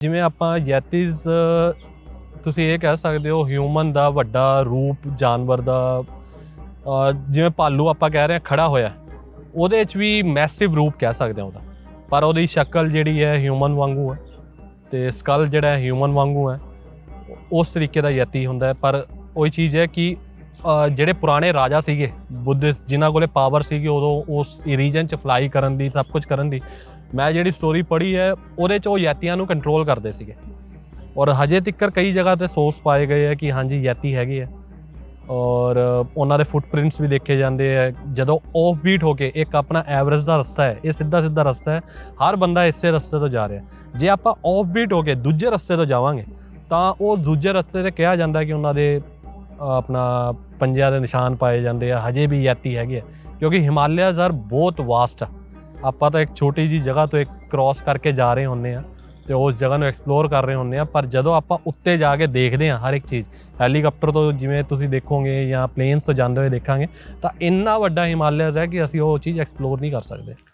ਜਿਵੇਂ ਆਪਾਂ ਯੈਤੀਜ਼ ਤੁਸੀਂ ਇਹ ਕਹਿ ਸਕਦੇ ਹੋ ਹਿਊਮਨ ਦਾ ਵੱਡਾ ਰੂਪ, ਜਾਨਵਰ ਦਾ ਜਿਵੇਂ ਭਾਲੂ ਆਪਾਂ ਕਹਿ ਰਹੇ ਹਾਂ ਖੜਾ ਹੋਇਆ ਉਹਦੇ 'ਚ ਵੀ ਮੈਸਿਵ ਰੂਪ ਕਹਿ ਸਕਦੇ ਹਾਂ ਉਹਦਾ। ਪਰ ਉਹਦੀ ਸ਼ਕਲ ਜਿਹੜੀ ਹੈ ਹਿਊਮਨ ਵਾਂਗੂ ਹੈ ਤੇ ਸਕਲ ਜਿਹੜਾ ਹਿਊਮਨ ਵਾਂਗੂ ਹੈ, ਉਸ ਤਰੀਕੇ ਦਾ ਯਤੀ ਹੁੰਦਾ ਹੈ। ਪਰ ਉਹੀ ਚੀਜ਼ ਹੈ ਕਿ ਜਿਹੜੇ ਪੁਰਾਣੇ ਰਾਜਾ ਸੀਗੇ ਬੁੱਧਿਸਟ ਜਿਨ੍ਹਾਂ ਕੋਲੇ ਪਾਵਰ ਸੀਗੀ, ਉਦੋਂ ਉਸ ਰੀਜਨ 'ਚ ਫਲਾਈ ਕਰਨ ਦੀ, ਸਭ ਕੁਝ ਕਰਨ ਦੀ ਮੈਂ ਜਿਹੜੀ ਸਟੋਰੀ ਪੜ੍ਹੀ ਹੈ, ਉਹਦੇ 'ਚ ਉਹ ਯਤੀਆਂ ਨੂੰ ਕੰਟਰੋਲ ਕਰਦੇ ਸੀਗੇ। ਔਰ ਹਜੇ ਤੱਕਰ ਕਈ ਜਗ੍ਹਾ ਤੇ ਸੋਰਸ ਪਾਏ ਗਏ ਆ ਕਿ ਹਾਂਜੀ, ਯਤੀ ਹੈਗੇ ਆ ਔਰ ਉਹਨਾਂ ਦੇ ਫੁੱਟਪ੍ਰਿੰਟਸ ਵੀ ਦੇਖੇ ਜਾਂਦੇ ਆ ਜਦੋਂ ਆਫ ਬੀਟ ਹੋ ਕੇ ਇੱਕ ਆਪਣਾ ਐਵਰੇਜ ਦਾ ਰਸਤਾ ਹੈ, ਇਹ ਸਿੱਧਾ ਸਿੱਧਾ ਰਸਤਾ ਹੈ। ਹਰ ਬੰਦਾ ਇਸੇ ਰਸਤੇ ਤੋਂ ਜਾ ਰਿਹਾ ਜੇ ਆਪਾਂ ਆਫ ਬੀਟ ਹੋ ਕੇ ਦੂਜੇ ਰਸਤੇ ਤੋਂ ਜਾਵਾਂਗੇ, ਤਾਂ ਉਹ ਦੂਜੇ ਰਸਤੇ ਤੇ ਕਿਹਾ ਜਾਂਦਾ ਕਿ ਉਹਨਾਂ ਦੇ ਆਪਣਾ ਪੰਜਿਆਂ ਦੇ ਨਿਸ਼ਾਨ ਪਾਏ ਜਾਂਦੇ ਆ। ਹਜੇ ਵੀ ਯਾਤੀ ਹੈਗੇ ਆ। ਕਿਉਂਕਿ ਹਿਮਾਲਿਆ ਜ਼ਰ ਬਹੁਤ ਵਾਸਟ ਆ। ਆਪਾਂ ਤਾਂ ਇੱਕ ਛੋਟੀ ਜੀ ਜਗ੍ਹਾ ਤੋਂ ਇੱਕ ਕ੍ਰਾਸ ਕਰਕੇ ਜਾ ਰਹੇ ਹੁੰਨੇ ਆ ਤੇ ਉਸ ਜਗ੍ਹਾ ਨੂੰ ਐਕਸਪਲੋਰ ਕਰ ਰਹੇ ਹੁੰਨੇ ਆ ਪਰ ਜਦੋਂ ਆਪਾਂ ਉੱਤੇ ਜਾ ਕੇ ਦੇਖਦੇ ਆ ਹਰ ਇੱਕ ਚੀਜ਼ ਹੈਲੀਕਾਪਟਰ ਤੋਂ ਜਿਵੇਂ ਤੁਸੀਂ ਦੇਖੋਗੇ ਜਾਂ ਪਲੇਨਸ ਤੋਂ ਜਾਂਦੇ ਹੋਏ ਦੇਖਾਂਗੇ, ਤਾਂ ਇੰਨਾ ਵੱਡਾ ਹਿਮਾਲਿਆਜ਼ ਹੈ ਕਿ ਅਸੀਂ ਉਹ ਚੀਜ਼ ਐਕਸਪਲੋਰ ਨਹੀਂ ਕਰ ਸਕਦੇ।